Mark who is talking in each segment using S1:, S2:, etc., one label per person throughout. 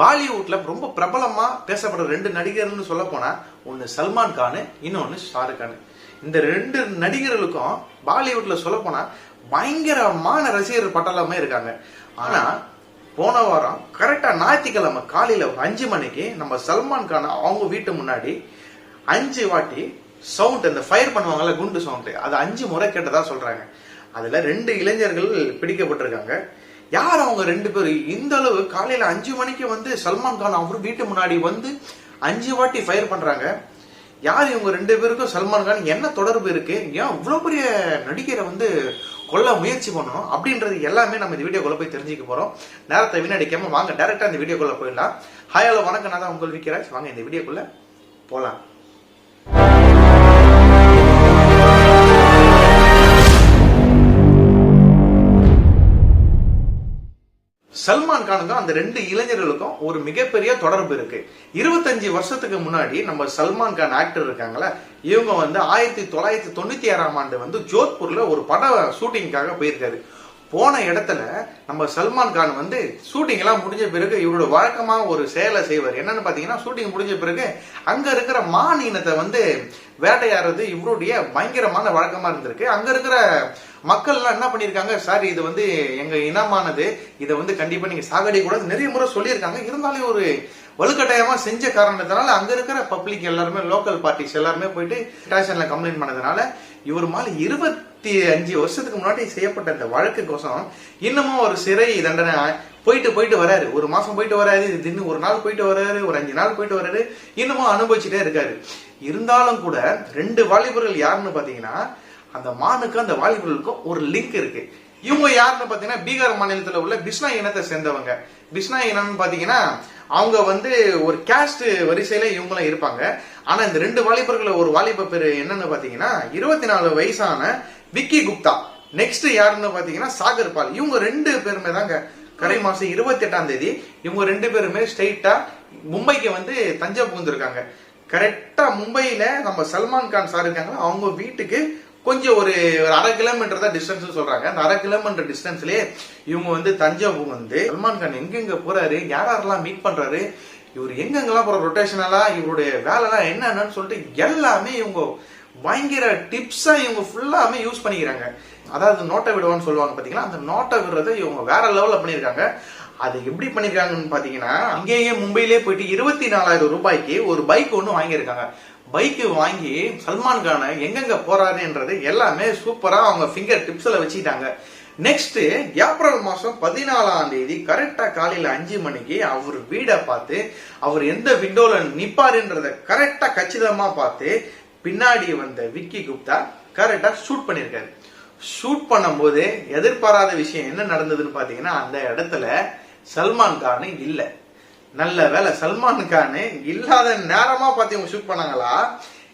S1: பாலிவுட்ல ரொம்ப பிரபலமா பேசப்படுற ரெண்டு நடிகர்னு சொல்ல போனா ஒன்னு சல்மான் கான் இன்னொன்னு ஷாருக் கான். இந்த ரெண்டு நடிகர்களுக்கும் பாலிவுட்ல சொல்ல போனா பயங்கரமான ரசிகர் பட்டாளமே இருக்காங்க. ஆனா போன வாரம் கரெக்டா ஞாயிற்றுக்கிழமை காலையில அஞ்சு மணிக்கு நம்ம சல்மான் கான் அவங்க வீட்டு முன்னாடி அஞ்சு வாட்டி சவுண்ட் அந்த ஃபயர் பண்ணுவாங்கல்ல குண்டு சவுண்ட் அது அஞ்சு முறை கேட்டதா சொல்றாங்க. அதுல ரெண்டு இளைஞர்கள் பிடிக்கப்பட்டிருக்காங்க. யார் அவங்க ரெண்டு பேரும் இந்த அளவு காலையில அஞ்சு மணிக்கு வந்து சல்மான் கான் அவர் வீட்டு முன்னாடி வந்து அஞ்சு வாட்டி ஃபயர் பண்றாங்க. யார் இவங்க ரெண்டு பேருக்கும் சல்மான் கான்? என்ன தொடர்பு இருக்கு? ஏன் இவ்வளவு பெரிய நடிகரை வந்து கொல்ல முயற்சி பண்ணணும்? அப்படின்றது எல்லாமே நம்ம இந்த வீடியோக்குள்ள போய் தெரிஞ்சுக்க போறோம். நேரத்தை வீணடிக்காம வாங்க டேரக்டா இந்த வீடியோக்குள்ள போயிடலாம். ஹாய் ஹலோ வணக்கம். நான் தான் உங்கள் விக்கிறாஜ் வாங்க இந்த வீடியோக்குள்ள போலாம். சல்மான் கானுக்கும் அந்த ரெண்டு இளைஞர்களுக்கும் ஒரு மிகப்பெரிய தொடர்பு இருக்கு. இருபத்தஞ்சு வருஷத்துக்கு முன்னாடி நம்ம சல்மான் கான் ஆக்டர் இருக்காங்களே இவங்க வந்து ஆயிரத்தி தொள்ளாயிரத்தி தொண்ணூத்தி ஆறாம் ஆண்டு வந்து ஜோத்பூர்ல ஒரு பட ஷூட்டிங்காக போயிருக்காரு. போன இடத்துல நம்ம சல்மான் கான் வந்து ஷூட்டிங் எல்லாம் முடிஞ்ச பிறகு இவரோட வழக்கமாக ஒரு செயலை செய்வார். என்னன்னு பார்த்தீங்கன்னா ஷூட்டிங் முடிஞ்ச பிறகு அங்கே இருக்கிற மான் இனத்தை வந்து வேட்டையாடுறது இவருடைய பயங்கரமான வழக்கமாக இருந்திருக்கு. அங்கே இருக்கிற மக்கள் எல்லாம் என்ன பண்ணியிருக்காங்க? சார் இது வந்து எங்கள் இனமானது. இதை வந்து கண்டிப்பாக நீங்கள் சாகடி கூடாது நிறைய முறை சொல்லியிருக்காங்க. இருந்தாலும் ஒரு வலுக்கட்டாயமா செஞ்ச காரணத்தினால அங்க இருக்கிற பப்ளிக் எல்லாருமே லோக்கல் பார்ட்டிஸ் எல்லாருமே போயிட்டு ஸ்டேஷன்ல கம்ப்ளைண்ட் பண்ணதுனால இவர் மேல இருபத்தி அஞ்சு வருஷத்துக்கு முன்னாடி செய்யப்பட்ட இந்த வழக்குக்கோசம் இன்னமும் ஒரு சிறை தண்டனை போயிட்டு போயிட்டு வராரு. ஒரு மாசம் போயிட்டு வராரு தின்னு ஒரு நாள் போயிட்டு வராரு ஒரு அஞ்சு நாள் போயிட்டு வராரு இன்னமும் அனுபவிச்சுட்டே இருக்காரு. இருந்தாலும் கூட ரெண்டு வாலிபர்கள் யாருன்னு பாத்தீங்கன்னா அந்த மானுக்கும் அந்த வாலிபர்களுக்கும் ஒரு லிங்க் இருக்கு. இவங்க யாருன்னு பாத்தீங்கன்னா பீகார் மாநிலத்துல உள்ள பிஸ்னா இனத்தை சேர்ந்தவங்க. பிஸ்னா இனம்னு பாத்தீங்கன்னா அவங்க வந்து ஒரு கேஸ்ட் வரிசையில இவங்களாம் இருப்பாங்க. ஆனா இந்த ரெண்டு வாலிபர்களை ஒரு வாலிப பேரு என்னன்னு பாத்தீங்கன்னா இருபத்தி நாலு வயசான விக்கி குப்தா. நெக்ஸ்ட் யாருன்னு பாத்தீங்கன்னா சாகர் பால். இவங்க ரெண்டு பேருமே தாங்க. கரை மாசம் இருபத்தி எட்டாம் தேதி இவங்க ரெண்டு பேருமே ஸ்ட்ரெயிட்டா மும்பைக்கு வந்து தஞ்சை புகுந்திருக்காங்க கரெக்டா மும்பையில நம்ம சல்மான் கான் சார் இருக்காங்களா அவங்க வீட்டுக்கு கொஞ்சம் ஒரு ஒரு அரை கிலோமீட்டர் தான் டிஸ்டன்ஸ் சொல்றாங்க. அந்த அரை கிலோமீட்டர் டிஸ்டன்ஸ்லயே இவங்க வந்து தஞ்சாவூர் வந்து சல்மான் கான் எங்கெங்க போறாரு யார் யாரெல்லாம் மீட் பண்றாரு இவர் எங்கெங்கெல்லாம் போற ரொட்டேஷனலா இவருடைய வேலைலாம் என்னன்னு சொல்லிட்டு எல்லாமே இவங்க பயங்கர டிப்ஸா இவங்க ஃபுல்லாமே யூஸ் பண்ணிக்கிறாங்க. அதாவது நோட்டை விடுவான்னு சொல்லுவாங்க பாத்தீங்களா? அந்த நோட்டை விடுறதை இவங்க வேற லெவல்ல பண்ணியிருக்காங்க அது எப்படி பண்ணிருக்காங்கன்னு பாத்தீங்கன்னா அங்கேயே மும்பையிலே போயிட்டு இருபத்தி நாலாயிரம் ரூபாய்க்கு ஒரு பைக் ஒன்று வாங்கியிருக்காங்க. பைக் வாங்கி சல்மான் கானை எங்கெங்க போறாருன்றது எல்லாமே சூப்பரா அவங்க ஃபிங்கர் டிப்ஸ்ல வச்சுக்கிட்டாங்க. நெக்ஸ்ட் ஏப்ரல் மாசம் பதினாலாம் தேதி கரெக்டா காலையில அஞ்சு மணிக்கு அவர் வீடை பார்த்து அவர் எந்த விண்டோல நிப்பாருன்றத கரெக்டா கச்சிதமா பார்த்து பின்னாடி வந்த விக்கி குப்தா கரெக்டா ஷூட் பண்ணிருக்காரு ஷூட் பண்ணும்போது எதிர்பாராத விஷயம் என்ன நடந்ததுன்னு பாத்தீங்கன்னா அந்த இடத்துல சல்மான் கான் இல்ல. நல்ல வேலை சல்மான் கான் இல்லாத நேரமா பார்த்து இவங்க ஷூட் பண்ணாங்களா?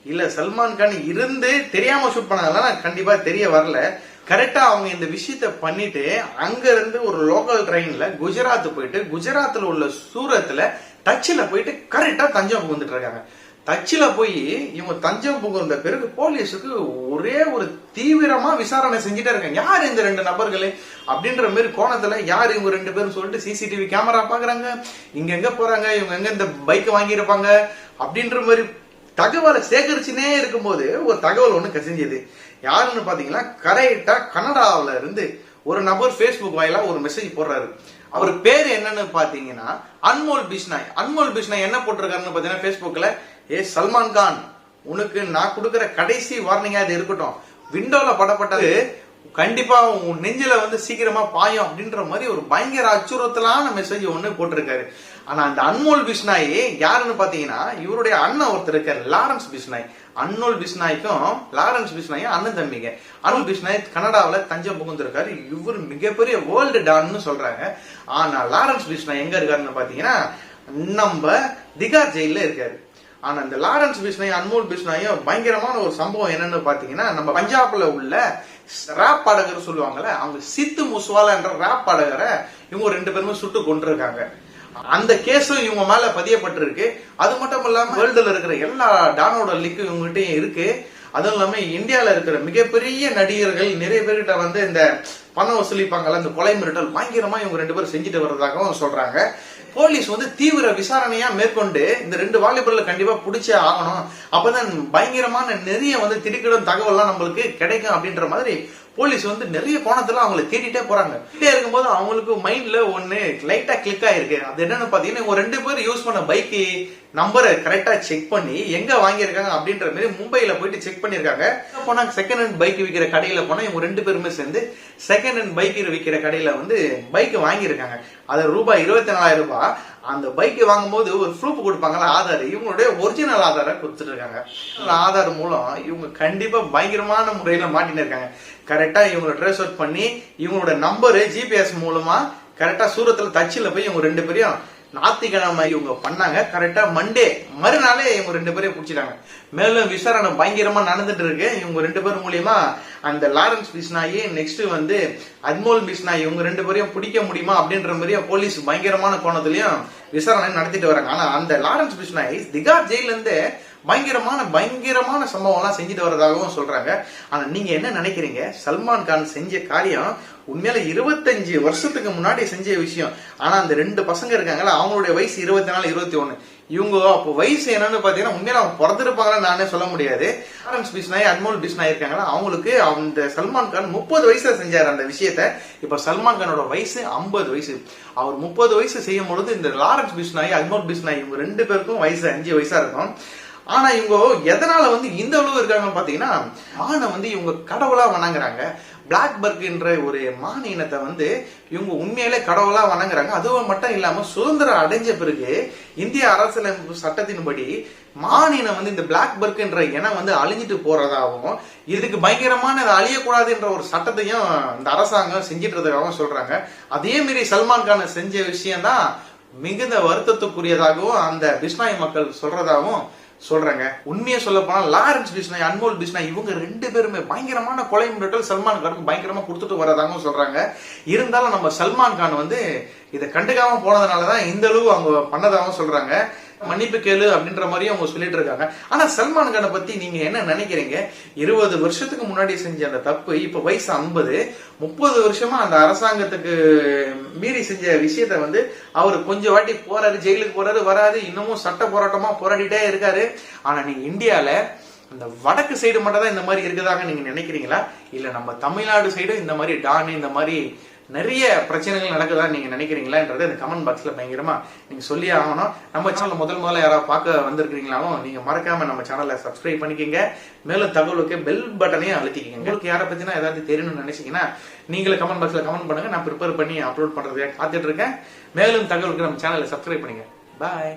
S1: இல்ல சல்மான் கான் இருந்து தெரியாம ஷூட் பண்ணாங்களா? கண்டிப்பா தெரிய வரல. கரெக்டா அவங்க இந்த விஷயத்த பண்ணிட்டு அங்க இருந்து ஒரு லோக்கல் ட்ரெயின்ல குஜராத் போயிட்டு குஜராத்ல உள்ள சூரத்துல டச்சில் போயிட்டு கரெக்டா தஞ்சம் வந்துட்டு இருக்காங்க. தச்சில போய் இவங்க தஞ்சம் புகுந்த பிறகு போலீஸுக்கு ஒரே ஒரு தீவிரமா விசாரணை செஞ்சுட்டே இருக்காங்க யார் இந்த ரெண்டு நபர்கள்? அப்படின்ற மாதிரி கோணத்துல யார் இவங்க ரெண்டு பேரும் சொல்லிட்டு சிசிடிவி கேமரா பாக்குறாங்க. இங்க எங்க போறாங்க? இவங்க எங்க இந்த பைக் வாங்கியிருப்பாங்க அப்படின்ற மாதிரி தகவலை சேகரிச்சுனே இருக்கும்போது ஒரு தகவல் ஒண்ணு கசிஞ்சது. யாருன்னு பாத்தீங்கன்னா கரெக்டா கனடாவில இருந்து ஒரு நபர் ஃபேஸ்புக் வாயிலா ஒரு மெசேஜ் போடுறாரு. அவர் பேர் என்னன்னு பாத்தீங்கன்னா அன்மோல் பிஷ்னாய் அன்மோல் பிஷ்னாய் என்ன போட்டிருக்காருன்னு பாத்தீங்கன்னா ஃபேஸ்புக்ல ஏ சல்மான் கான் உனக்கு நான் கொடுக்குற கடைசி வார்னிங்கா இது இருக்கட்டும். விண்டோல படப்பட்டது கண்டிப்பா உன் நெஞ்சில வந்து சீக்கிரமா பாயும் அப்படின்ற மாதிரி ஒரு பயங்கர அச்சுறுத்தலான மெசேஜ் ஒண்ணு போட்டிருக்காரு. ஆனா அந்த அன்மோல் பிஷ்னாய் யாருன்னு பாத்தீங்கன்னா இவருடைய அண்ணன் ஒருத்தர் இருக்காரு லாரன்ஸ் பிஷ்னாய். அன்னோல் பிஷ்னாய்க்கும் லாரன்ஸ் பிஷ்னாயும் அண்ணன் தம்பிங்க. அனுல் பிஷ்னாய் கனடாவில் தஞ்சம் புகுந்திருக்காரு. இவர் மிகப்பெரிய வேர்ல்டு டான்னு சொல்றாங்க. ஆனா லாரன்ஸ் பிஷ்னாய் எங்க இருக்காருன்னு பாத்தீங்கன்னா நம்ம திகார் ஜெயில இருக்காரு. ஆனா இந்த லாரன்ஸ் பிஷ்னாயும் அன்மோல் பிஷ்னாயும் பயங்கரமான ஒரு சம்பவம் என்னன்னு பாத்தீங்கன்னா நம்ம பஞ்சாப்ல உள்ள ரேப் பாடகர் சொல்லுவாங்கல்ல அவங்க சித்து முஸ்வாலா என்ற ரேப் பாடகரை இவங்க ரெண்டு பேருமே சுட்டு கொண்டிருக்காங்க அந்த கேஸும் இவங்க மேல பதியப்பட்டிருக்கு. அது மட்டும் இல்லாம வேர்ல்டுல இருக்கிற எல்லா டானோட லிங்க் இவங்ககிட்டயும் இருக்கு. அதுவும் இல்லாம இந்தியால இருக்கிற மிகப்பெரிய நடிகர்கள் நிறைய பேர்கிட்ட வந்து இந்த பணம் வசூலிப்பாங்கல்ல இந்த கொலை மிரட்டல் பயங்கரமா இவங்க ரெண்டு பேரும் செஞ்சுட்டு வர்றதாகவும் சொல்றாங்க. போலீஸ் வந்து தீவிர விசாரணையா மேற்கொண்டு இந்த ரெண்டு வாலிபர்ல கண்டிப்பா பிடிச்சே ஆகணும். அப்பதான் பயங்கரமான நிறைய வந்து திடுக்கிடும் தகவல்லாம் நம்மளுக்கு கிடைக்கும் அப்படின்ற மாதிரி போலீஸ் வந்து நிறைய கோணத்துல அவங்கள தேடிட்டே போறாங்க. தேடிட்டே இருக்கும்போது அவங்களுக்கு மைண்ட்ல ஒண்ணு லைட்டா கிளிக் ஆயிருக்கு. அது என்னன்னு பாத்தீங்கன்னா இவங்க ரெண்டு பேரும் யூஸ் பண்ண பைக்கு நம்பரை கரெக்டா செக் பண்ணி எங்க வாங்கியிருக்காங்க அப்படின்ற மாதிரி மும்பையில போயிட்டு செக் பண்ணிருக்காங்க போனா செகண்ட் ஹேண்ட் பைக் விற்கிற கடையில போனா இவங்க ரெண்டு பேருமே சேர்ந்து செகண்ட் ஹேண்ட் பைக் விற்கிற கடையில வந்து பைக் வாங்கியிருக்காங்க. அது ரூபாய் இருபத்தி நாலாயிரம் ரூபாய் அந்த பைக் வாங்கும்போது ஒரு ப்ரூஃப் கொடுப்பாங்கல்ல ஆதார். இவங்களுடைய ஒரிஜினல் ஆதாரை கொடுத்துட்டு இருக்காங்க. அந்த ஆதார் மூலம் இவங்க கண்டிப்பா பயங்கரமான முறையில மாட்டின்னு இருக்காங்க. கரெக்டா இவங்களை ட்ரேஸ் அவுட் பண்ணி இவங்களோட நம்பரு ஜிபிஎஸ் மூலமா கரெக்டா சூரத்துல தச்சில போய் இவங்க ரெண்டு பேரையும் ஞாத்திக்கிழமை இவங்க பண்ணாங்க. கரெக்டா மண்டே மறுநாளே இவங்க ரெண்டு பேரையும் பிடிச்சிட்டாங்க. மேலும் விசாரணை பயங்கரமா நடந்துட்டு இருக்கு. இவங்க ரெண்டு பேர் மூலியமா அந்த லாரன்ஸ் பிஸ்னாயி நெக்ஸ்ட் வந்து அத்மோல் பிஸ்னாயி இவங்க ரெண்டு பேரையும் பிடிக்க முடியுமா அப்படின்ற மாதிரியும் போலீஸ் பயங்கரமான கோணத்திலையும் விசாரணை நடத்திட்டு வராங்க. ஆனா அந்த லாரன்ஸ் பிஸ்னாயி திகார் ஜெயில இருந்து பயங்கரமான பயங்கரமான சம்பவம்லாம் செஞ்சுட்டு வரதாகவும் சொல்றாங்க. ஆனா நீங்க என்ன நினைக்கிறீங்க? சல்மான் கான் செஞ்ச காரியம் உண்மையில இருபத்தஞ்சு வருஷத்துக்கு முன்னாடி செஞ்ச விஷயம். ஆனா அந்த ரெண்டு பசங்க இருக்காங்கல்ல அவங்களுடைய வயசு இருபத்தி நாலு இருபத்தி ஒன்று இவங்க அப்போ வயசு என்னன்னு பாத்தீங்கன்னா உண்மையில அவங்க பிறந்திருப்பாங்கன்னு நானே சொல்ல முடியாது. ஆரன்ஸ் பிஸ்னாய் அன்மோல் பிஸ்னாய் இருக்காங்களா அவங்களுக்கு அந்த சல்மான் கான் முப்பது வயசுல செஞ்சாரு அந்த விஷயத்த. இப்ப சல்மான் கானோட வயசு ஐம்பது வயசு. அவர் முப்பது வயசு செய்யும் பொழுது இந்த லாரன்ஸ் பிஸ்னாய் அன்மோல் பிஸ்னாய் இவங்க ரெண்டு பேருக்கும் வயசு அஞ்சு வயசா இருக்கும். ஆனா இவங்க எதனால வந்து இந்த அளவு இருக்காங்கன்னு பாத்தீங்கன்னா ஆனை வந்து இவங்க கடவுளா வணங்குறாங்க. பிளாக் பர்க்ன்ற ஒரு மான வந்து இவங்க உண்மையிலே கடவுளா வணங்குறாங்க. அதுவும் மட்டும் இல்லாம சுதந்திரம் அடைஞ்ச பிறகு இந்திய அரசியலமைப்பு சட்டத்தின்படி மானினம் வந்து இந்த பிளாக் பர்க்ன்ற இனம் வந்து அழிஞ்சிட்டு போறதாகவும் இதுக்கு பயங்கரமான அதை அழியக்கூடாதுன்ற ஒரு சட்டத்தையும் இந்த அரசாங்கம் செஞ்சிட்டு இருந்ததாகவும் சொல்றாங்க. அதே மாரி சல்மான் கான் செஞ்ச விஷயம் தான் மிகுந்த வருத்தத்துக்குரியதாகவும் அந்த பிஸ்னாய் மக்கள் சொல்றதாகவும் சொல்றாங்க. உண்மையை சொல்ல போனா லாரன்ஸ் பிஸ்னா அன்மோல் பிஸ்னா இவங்க ரெண்டு பேருமே பயங்கரமான கொலை மிரட்டல் சல்மான் கானுக்கு பயங்கரமா கொடுத்துட்டு வரதாகவும் சொல்றாங்க. இருந்தாலும் நம்ம சல்மான் கான் வந்து இதை கண்டுக்காம போனதுனாலதான் இந்த அளவு அவங்க பண்ணதாகவும் சொல்றாங்க. மன்னிப்பு கேளு அப்படின்ற மாதிரியும் அவங்க சொல்லிட்டு இருக்காங்க. ஆனா சல்மான் கானை பத்தி நீங்க என்ன நினைக்கிறீங்க? இருபது வருஷத்துக்கு முன்னாடி செஞ்ச அந்த தப்பு இப்ப வயசு ஐம்பது முப்பது வருஷமா அந்த அரசாங்கத்துக்கு மீறி செஞ்ச விஷயத்த வந்து அவர் கொஞ்சம் வாட்டி போறாரு ஜெயிலுக்கு போறாரு வராது இன்னமும் சட்ட போராட்டமா போராடிட்டே இருக்காரு. ஆனா நீங்க இந்தியால அந்த வடக்கு சைடு மட்டும் தான் இந்த மாதிரி இருக்குதாக நீங்க நினைக்கிறீங்களா? இல்ல நம்ம தமிழ்நாடு சைடும் இந்த மாதிரி டான் இந்த மாதிரி நிறைய பிரச்சனைகள் நடக்குதா நீங்க நினைக்கிறீங்களான்றது இந்த கமெண்ட் பாக்ஸ்ல பயங்கரமா நீங்க சொல்லி ஆகணும். நம்ம சேனல் முதல் முதல்ல யாராவது பார்க்க வந்திருக்கீங்களாலும் நீங்க மறக்காம நம்ம சேனலை சப்ஸ்கிரைப் பண்ணிக்கங்க. மேலும் தகவலுக்கு பெல் பட்டனையும் அழுத்திக்கங்க. உங்களுக்கு யாரை பத்தினா ஏதாவது தெரியணும்னு நினைச்சீங்கன்னா நீங்களும் கமெண்ட் பாக்ஸ்ல கமெண்ட் பண்ணுங்க. நான் ப்ரிப்பேர் பண்ணி அப்லோட் பண்றதுக்கு காத்துட்டு இருக்கேன். மேலும் தகவலுக்கு நம்ம சேனலை சப்ஸ்கிரைப் பண்ணுங்க பாய்